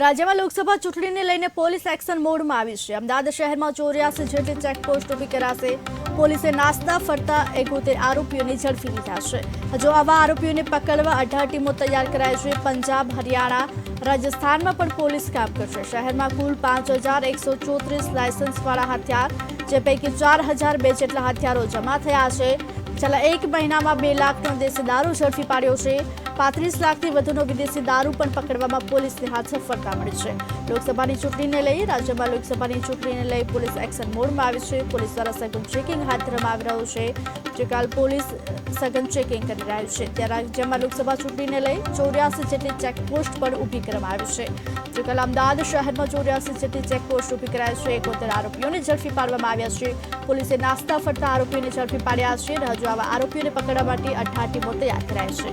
રાજ્યમાં લોકસભા ચૂંટણીને લઈને પોલીસ એક્શન મોડમાં આવી છે. અમદાવાદ શહેરમાં ચોર્યાસી જેટલી ચેકપોસ્ટ ઊભી કરાશે. પોલીસે નાસ્તા ફરતા એકોતેર આરોપીઓને ઝડપી લીધા છે. હજુ આવા આરોપીઓને પકડવા અઢાર ટીમો તૈયાર કરાઈ છે. પંજાબ, હરિયાણા, રાજસ્થાનમાં પણ પોલીસ કામ કરશે. શહેરમાં કુલ પાંચ હજાર એકસો ચોત્રીસ લાયસન્સવાળા હથિયાર, જે પૈકી ચાર હજાર બે જેટલા હથિયારો જમા થયા છે. છેલ્લા એક મહિનામાં બે લાખનો દેશી દારૂ ઝડપી પાડ્યો છે. પાંત્રીસ લાખથી વધુનો વિદેશી દારૂ પણ પકડવામાં પોલીસને હાથ સફળતા મળી છે. લોકસભાની ચૂંટણીને લઈ, રાજ્યમાં લોકસભાની ચૂંટણીને લઈ પોલીસ એક્શન મોડમાં આવી છે. પોલીસ દ્વારા સઘન ચેકિંગ હાથ ધરવામાં આવી રહ્યું છે. જે કાલ પોલીસ સઘન ચેકિંગ કરી રહ્યું છે. ત્યારે રાજ્યમાં લોકસભા ચૂંટણીને લઈ ચોર્યાસી જેટલી ચેકપોસ્ટ પણ ઊભી કરવામાં આવી છે. જે કાલ અમદાવાદ શહેરમાં ચોર્યાસી જેટલી ચેકપોસ્ટ ઊભી કરાઈ છે. એકોતેર આરોપીઓને ઝડપી પાડવામાં આવ્યા છે. પોલીસે નાસ્તા ફરતા આરોપીઓને ઝડપી પાડ્યા છે. હજુ આવા આરોપીઓને પકડવા માટે અઠાર ટીમો તૈયાર કરાય છે.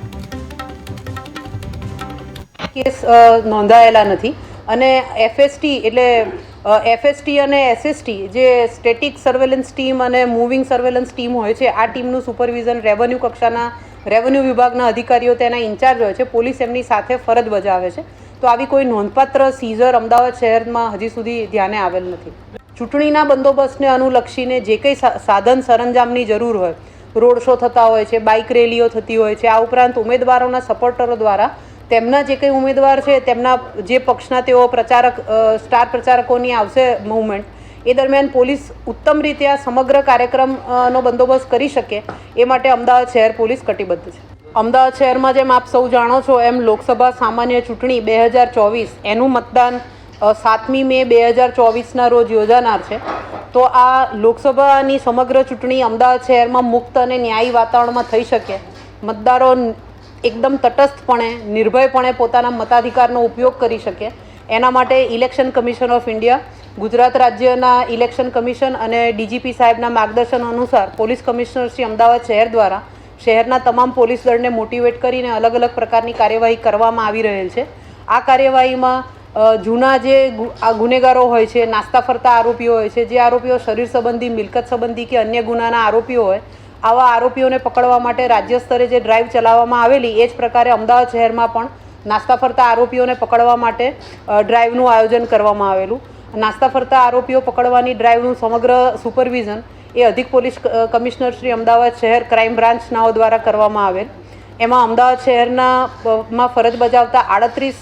કેસ નોંધાયેલા નથી. અને એફએસટી એટલે એફએસટી અને એસએસટી જે સ્ટેટિક સર્વેલન્સ ટીમ અને મૂવિંગ સર્વેલન્સ ટીમ હોય છે, આ ટીમનું સુપરવિઝન રેવન્યુ કક્ષાના રેવન્યુ વિભાગના અધિકારીઓ તેના ઇન્ચાર્જ હોય છે. પોલીસ એમની સાથે ફરજ બજાવે છે. તો આવી કોઈ નોંધપાત્ર સીઝર અમદાવાદ શહેરમાં હજી સુધી ધ્યાને આવેલ નથી. ચૂંટણીના બંદોબસ્તને અનુલક્ષીને જે કંઈ સાધન, સરંજામની જરૂર હોય રોડ શો થતા હોય છે, બાઇક રેલીઓ થતી હોય છે, આ ઉપરાંત ઉમેદવારોના સપોર્ટરો દ્વારા તેમના જે કંઈ ઉમેદવાર છે, તેમના જે પક્ષના તેઓ પ્રચારક સ્ટાર પ્રચારકોની આવશે મૂવમેન્ટ એ દરમિયાન પોલીસ ઉત્તમ રીતે આ સમગ્ર કાર્યક્રમનો બંદોબસ્ત કરી શકે, એ માટે અમદાવાદ શહેર પોલીસ કટિબદ્ધ છે. અમદાવાદ શહેરમાં જેમ આપ સૌ જાણો છો, એમ લોકસભા સામાન્ય ચૂંટણી બે હજાર ચોવીસ, એનું મતદાન સાતમી મે બે હજાર ચોવીસના રોજ યોજાનાર છે. તો આ લોકસભાની સમગ્ર ચૂંટણી અમદાવાદ શહેરમાં મુક્ત અને ન્યાયી વાતાવરણમાં થઈ શકે. મતદારો એકદમ તટસ્થપણે, નિર્ભયપણે પોતાના મતાધિકારનો ઉપયોગ કરી શકે. એના માટે election commission of India, Gujarat રાજ્યના ઇલેક્શન કમિશન અને ડીજીપી સાહેબના માર્ગદર્શન અનુસાર પોલીસ કમિશનર શ્રી અમદાવાદ શહેર દ્વારા શહેરના તમામ પોલીસ દળને મોટિવેટ કરીને અલગ અલગ પ્રકારની કાર્યવાહી કરવામાં આવી રહેલ છે. આ કાર્યવાહીમાં જૂના જે આ ગુનેગારો હોય છે, નાસ્તા ફરતા આરોપીઓ હોય છે, જે આરોપીઓ શરીર સંબંધી, મિલકત સંબંધી કે અન્ય ગુનાના આરોપીઓ હોય, આવા આરોપીઓને પકડવા માટે રાજ્ય સ્તરે જે ડ્રાઈવ ચલાવવામાં આવેલી, એ જ પ્રકારે અમદાવાદ શહેરમાં પણ નાસ્તા ફરતા આરોપીઓને પકડવા માટે ડ્રાઈવનું આયોજન કરવામાં આવેલું. નાસ્તા ફરતા આરોપીઓ પકડવાની ડ્રાઈવનું સમગ્ર સુપરવિઝન એ અધિક પોલીસ કમિશનર શ્રી અમદાવાદ શહેર ક્રાઇમ બ્રાન્ચનાઓ દ્વારા કરવામાં આવેલ. એમાં અમદાવાદ શહેરના માં ફરજ બજાવતા આડત્રીસ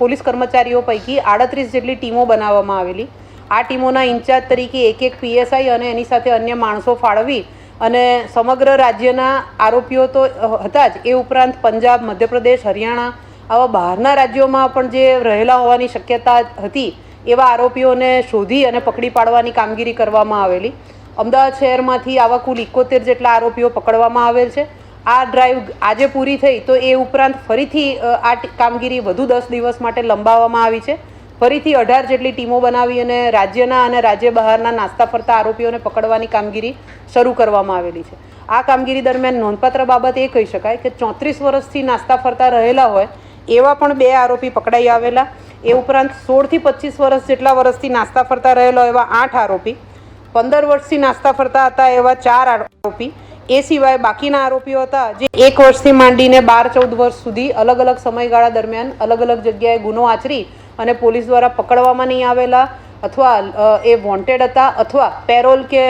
પોલીસ કર્મચારીઓ પૈકી આડત્રીસ જેટલી ટીમો બનાવવામાં આવેલી. આ ટીમોના ઇન્ચાર્જ તરીકે એક એક પીએસઆઈ અને એની સાથે અન્ય માણસો ફાળવી અને સમગ્ર રાજ્યના આરોપીઓ તો હતા જ. એ ઉપરાંત પંજાબ, મધ્યપ્રદેશ, હરિયાણા આવા બહારના રાજ્યોમાં પણ જે રહેલા હોવાની શક્યતા હતી, એવા આરોપીઓને શોધી અને પકડી પાડવાની કામગીરી કરવામાં આવેલી. અમદાવાદ શહેરમાંથી આવા કુલ ઇકોતેર જેટલા આરોપીઓ પકડવામાં આવેલ છે. આ ડ્રાઈવ આજે પૂરી થઈ તો એ ઉપરાંત ફરીથી આ કામગીરી વધુ દસ દિવસ માટે લંબાવવામાં આવી છે. ફરીથી અઢાર જેટલી ટીમો બનાવી અને રાજ્યના અને રાજ્ય બહારના નાસ્તા ફરતા આરોપીઓને પકડવાની કામગીરી શરૂ કરવામાં આવેલી છે. આ કામગીરી દરમિયાન નોંધપાત્ર બાબત એ કહી શકાય કે ચોત્રીસ વર્ષથી નાસ્તા ફરતા રહેલા હોય એવા પણ બે આરોપી પકડાઈ આવેલા. એ ઉપરાંત સોળથી પચીસ વર્ષ જેટલા વર્ષથી નાસ્તા ફરતા રહેલા એવા આઠ આરોપી. પંદર વર્ષથી નાસ્તા ફરતા હતા એવા ચાર આરોપી. એ સિવાય બાકીના આરોપીઓ હતા જે એક વર્ષથી માંડીને બાર, ચૌદ વર્ષ સુધી અલગ અલગ સમયગાળા દરમિયાન અલગ અલગ જગ્યાએ ગુનો આચરી અને પોલીસ દ્વારા પકડવામાં નહીં આવેલા અથવા એ વોન્ટેડ હતા અથવા પેરોલ કે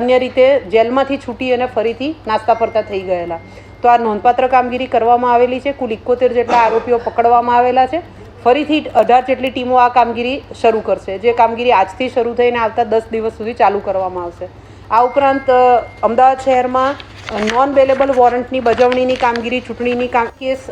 અન્ય રીતે જેલમાંથી છૂટી અને ફરીથી નાસ્તા ફરતા થઈ ગયેલા. તો આ નોંધપાત્ર કામગીરી કરવામાં આવેલી છે. કુલ ઇકોતેર જેટલા આરોપીઓ પકડવામાં આવેલા છે. ફરીથી અઢાર જેટલી ટીમો આ કામગીરી શરૂ કરશે. જે કામગીરી આજથી શરૂ થઈને આવતા દસ દિવસ સુધી ચાલુ કરવામાં આવશે. આ ઉપરાંત અમદાવાદ શહેરમાં નોન બેલેબલ વોરંટની બજવણીની કામગીરી ચૂંટણીની કેસ